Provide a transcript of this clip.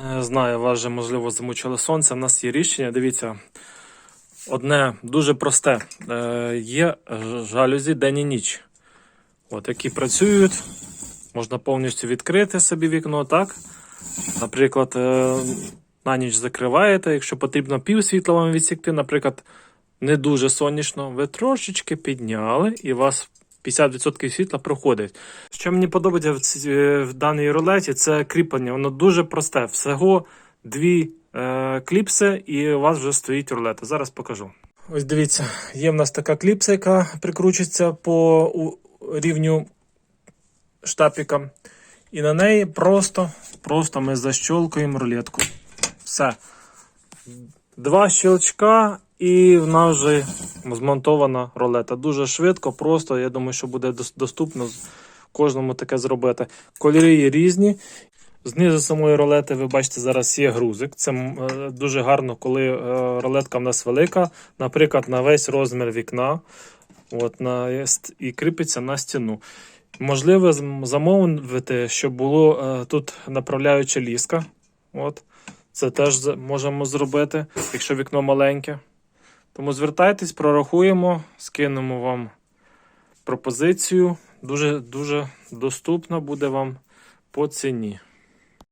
Е, Знаю, вас вже можливо замучило сонце. У нас є рішення. Дивіться, одне дуже просте. Е, Є жалюзі день і ніч. От, які працюють. Можна повністю відкрити собі вікно, так? Наприклад, е, на ніч закриваєте. Якщо потрібно пів світла вам відсікти, наприклад, не дуже сонячно, ви трошечки підняли і вас 50% світла проходить. Що мені подобається в, ці- е, в даній рулеті, це кріплення. Воно дуже просте. Всього дві е, кліпси, і у вас вже стоїть рулета. Зараз покажу. Ось дивіться, є в нас така кліпса, яка прикручується по рівню штапіка. І на неї просто, просто ми защолкуємо рулетку. Все. Два щелчка, і в нас вже змонтована рулета. Дуже швидко, просто. Я думаю, що буде доступно кожному таке зробити. Кольори є різні. Знизу самої рулети ви бачите, зараз є грузик. Це е, дуже гарно, коли е, рулетка в нас велика, наприклад, на весь розмір вікна. От, на, і кріпиться на стіну. Можливо, замовити, щоб було е, тут направляюча ліска. От. Це теж можемо зробити, якщо вікно маленьке. Тому звертайтесь, прорахуємо, скинемо вам пропозицію. Дуже, дуже доступно буде вам по ціні.